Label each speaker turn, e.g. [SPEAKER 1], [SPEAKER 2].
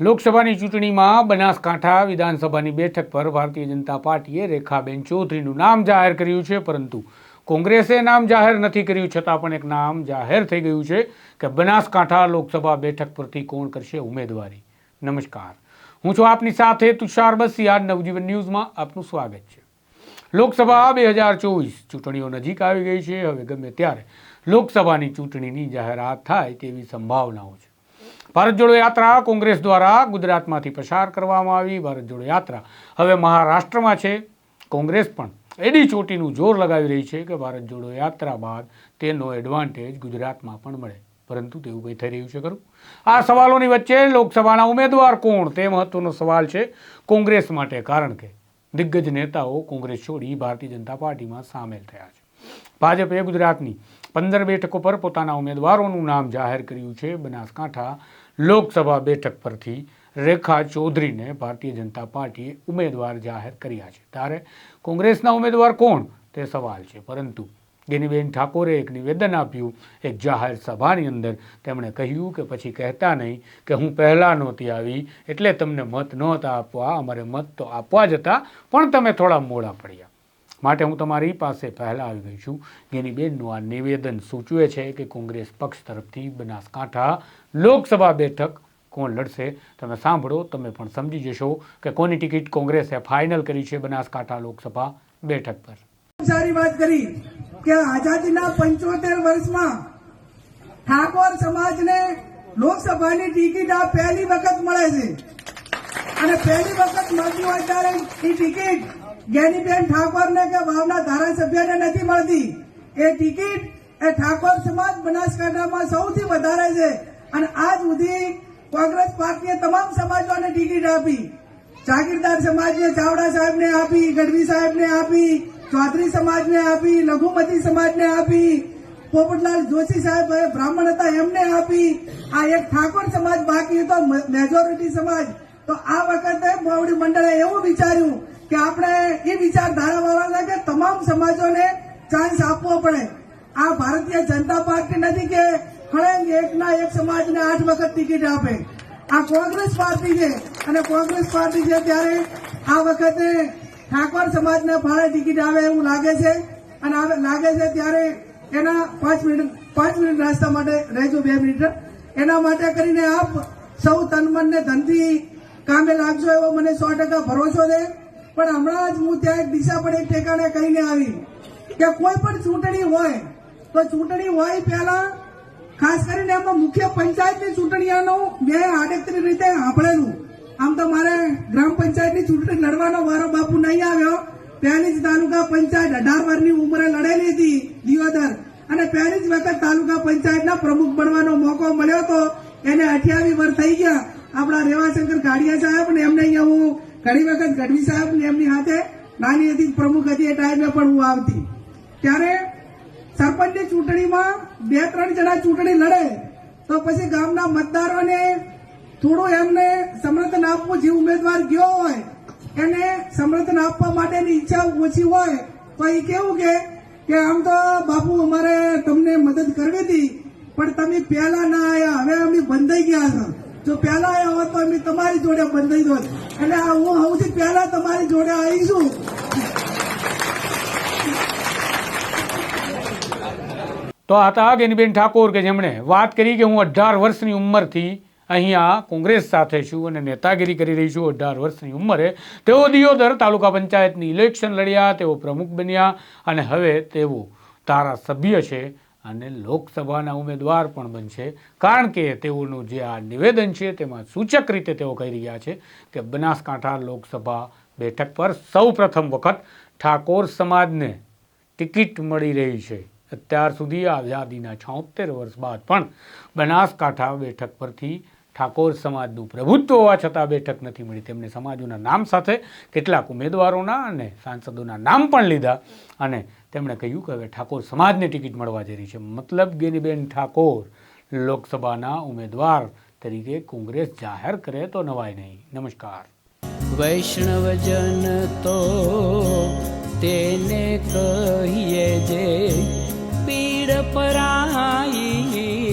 [SPEAKER 1] લોકસભાની ચૂંટણીમાં બનાસકાંઠા વિધાનસભાની બેઠક પર ભારતીય જનતા પાર્ટીએ રેખાબેન ચૌધરીનું નામ જાહેર કર્યું છે, પરંતુ કોંગ્રેસે નામ જાહેર નથી કર્યું, છતાં પણ એક નામ જાહેર થઈ ગયું છે કે બનાસકાંઠા લોકસભા બેઠક પરથી કોણ કરશે ઉમેદવારી. નમસ્કાર. હું છું આપની સાથે તુષાર બસિયા નવજીવન ન્યૂઝમાં આપનું સ્વાગત છે. લોકસભા બે હજાર ચોવીસ ચૂંટણીઓ નજીક આવી ગઈ છે, હવે ગમે ત્યારે લોકસભાની ચૂંટણીની જાહેરાત થાય તેવી સંભાવનાઓ છે. ભારત જોડો યાત્રા કોંગ્રેસ દ્વારા ગુજરાતમાંથી પસાર કરવામાં આવી, ભારત જોડો યાત્રા. હવે મહારાષ્ટ્રમાં છે, કોંગ્રેસ પણ એડી ચોટીનું જોર લગાવી રહી છે કે ભારત જોડો યાત્રા બાદ તેનો એડવાન્ટેજ ગુજરાતમાં પણ મળે. પરંતુ તેવું કંઈ થઈ રહ્યું છે ખરું? આ સવાલોની વચ્ચે લોકસભાના ઉમેદવાર કોણ? તે મહત્વનો સવાલ છે કોંગ્રેસ માટે, કારણ કે દિગ્ગજ નેતાઓ કોંગ્રેસ છોડી ભારતીય જનતા પાર્ટીમાં સામેલ થયા છે. ભાજપે ગુજરાતની પંદર બેઠકો પર પોતાના ઉમેદવારોનું નામ જાહેર કર્યું છે. બનાસકાંઠા લોકસભા બેઠક પરથી રેખા ચૌધરીને ભારતીય જનતા પાર્ટીએ ઉમેદવાર જાહેર કર્યા છે. ત્યારે કોંગ્રેસના ઉમેદવાર કોણ? તે સવાલ છે. પરંતુ ગેનીબેન ઠાકોરે એક નિવેદન આપ્યું એક જાહેર સભાની અંદર. તેમણે કહ્યું કે પછી કહેતા નહીં કે હું પહેલાં નહોતી આવી, એટલે તમને મત નહોતા આપવા, અમારે મત તો આપવા જ હતા, પણ તમે થોડા મોડા પડ્યા. માટે હું તમારી પાસે પહેલાં આવી ગઈ છું. ગેનીબેનનું આ નિવેદન સૂચવે છે કે કોંગ્રેસ પક્ષ તરફથી બનાસકાંઠા લોકસભા બેઠક કોણ લડશે? તમે સાંભળો, તમે પણ સમજી જશો કે કોની ટિકિટ કોંગ્રેસે ફાઇનલ કરી છે બનાસકાંઠા લોકસભા બેઠક પર.
[SPEAKER 2] સારી વાત કરી કે આઝાદીના પંચોતેર વર્ષમાં ઠાકોર સમાજને લોકસભાની ટિકિટ આ પહેલી વખત મળે છે. અને પહેલી વખત મળતી હોય ત્યારે ટિકિટ જ્ઞાનીબેન ઠાકોરને કે વાવના ધારાસભ્યને નથી મળતી. એ ટિકિટ એ ઠાકોર સમાજ બનાસકાંઠામાં સૌથી વધારે છે. અને આજ સુધી કોંગ્રેસ પાર્ટીએ તમામ સમાજોને ટિકિટ આપી. જાગીરદાર સમાજને, ચાવડા સાહેબને આપી, ગઢવી સાહેબને આપી, ચૌધરી સમાજને આપી, લઘુમતી સમાજને આપી, પોપટલાલ જોશી સાહેબ બ્રાહ્મણ હતા એમને આપી. આ એક ઠાકોર સમાજ બાકી હતો મેજોરિટી સમાજ. તો આ વખતે મોવડી મંડળે એવું વિચાર્યું કે આપણે એ વિચારધારાવાળાને કે તમામ સમાજોને ચાન્સ આપવો પડે. આ ભારતીય જનતા પાર્ટી નથી કે હળંગ એકના એક સમાજને આઠ વખત ટિકિટ આપે. આ કોંગ્રેસ પાર્ટી છે અને કોંગ્રેસ પાર્ટી છે ત્યારે આ વખતે ઠાકોર સમાજને ફાળે ટિકિટ આવે એવું લાગે છે. અને લાગે છે ત્યારે એના પાંચ મિનિટ પાંચ મિનિટ નાસ્તા માટે રહેજો બે મિનિટ. એના માટે કરીને આપ સૌ તનમનને ધનથી કામે લાગજો એવો મને સો ટકા ભરોસો છે. પણ હમણાં જ હું ત્યાં એક દિશા પર એક ઠેકાણે કહીને આવી કે કોઈ પણ ચૂંટણી હોય, તો ચૂંટણી હોય પહેલા ખાસ કરીને એમાં મુખ્ય પંચાયતની ચૂંટણીઓનું મેં આડેતરી રીતે સાંભળેલું. આમ તો મારે ગ્રામ પંચાયતની ચૂંટણી લડવાનો વારો બાપુ નહીં આવ્યો. પહેલી જ તાલુકા પંચાયત અઢાર વર્ષની ઉંમરે લડેલી હતી દિયોદર અને પહેલી જ વખત તાલુકા પંચાયતના પ્રમુખ બનવાનો મોકો મળ્યો હતો એને અઠ્યાવીસ વર્ષ થઈ ગયા. આપણા રેવાશંકર ગાડિયા સાહેબ ને એમને અહીંયા હું ઘણી વખત ગઢવી સાહેબ એમની સાથે નાની હતી, પ્રમુખ હતી એ ટાઈમે પણ હું આવતી. ત્યારે સરપંચની ચૂંટણીમાં બે, ત્રણ જણા ચૂંટણી લડે, તો પછી ગામના મતદારોને થોડું એમને સમર્થન આપવું, જે ઉમેદવાર ગયો હોય, એને સમર્થન આપવા માટેની ઈચ્છા ઓછી હોય, તો એ કેવું કે કે આમ તો બાપુ અમારે તમને મદદ કરવી હતી, પણ તમે પહેલા ના આવ્યા હવે અમે બંધાઈ ગયા છો. જો પહેલા આવ્યા હોત તો અમે તમારી જોડે બંધાઈ દો એટલે હું સૌથી પહેલા તમારી જોડે આવીશું
[SPEAKER 1] તો આ હતા ગેનીબેન ઠાકોર કે જેમણે વાત કરી કે હું અઢાર વર્ષની ઉંમરથી અહીંયા કોંગ્રેસ સાથે છું અને નેતાગીરી કરી રહી છું અઢાર વર્ષની ઉંમરે, તેઓ દિયોદર તાલુકા પંચાયતની ઇલેક્શન લડ્યા, તેઓ પ્રમુખ બન્યા અને હવે તેઓ ધારાસભ્ય છે. અને લોકસભાના ઉમેદવાર પણ બનશે. કારણ કે તેઓનું જે આ નિવેદન છે, તેમાં સૂચક રીતે તેઓ કહી રહ્યા છે કે બનાસકાંઠા લોકસભા બેઠક પર સૌ પ્રથમ વખત ઠાકોર સમાજને ટિકિટ મળી રહી છે. અત્યાર સુધી આઝાદીના છોતેર વર્ષ બાદ પણ બનાસકાંઠા બેઠક પરથી ઠાકોર સમાજનું પ્રભુત્વ હોવા છતાં બેઠક નથી મળી. તેમને સમાજોના નામ સાથે કેટલાક ઉમેદવારોના અને સાંસદોના નામ પણ લીધા અને તેમણે કહ્યું કે હવે ઠાકોર સમાજને ટિકિટ મળવા જઈ રહી છે. મતલબ ગેનીબેન ઠાકોર લોકસભાના ઉમેદવાર તરીકે કોંગ્રેસ જાહેર કરે તો નવાય નહીં. નમસ્કાર.
[SPEAKER 3] વૈષ્ણવજન તો તેને કહીએ જે પીડ પરાઈ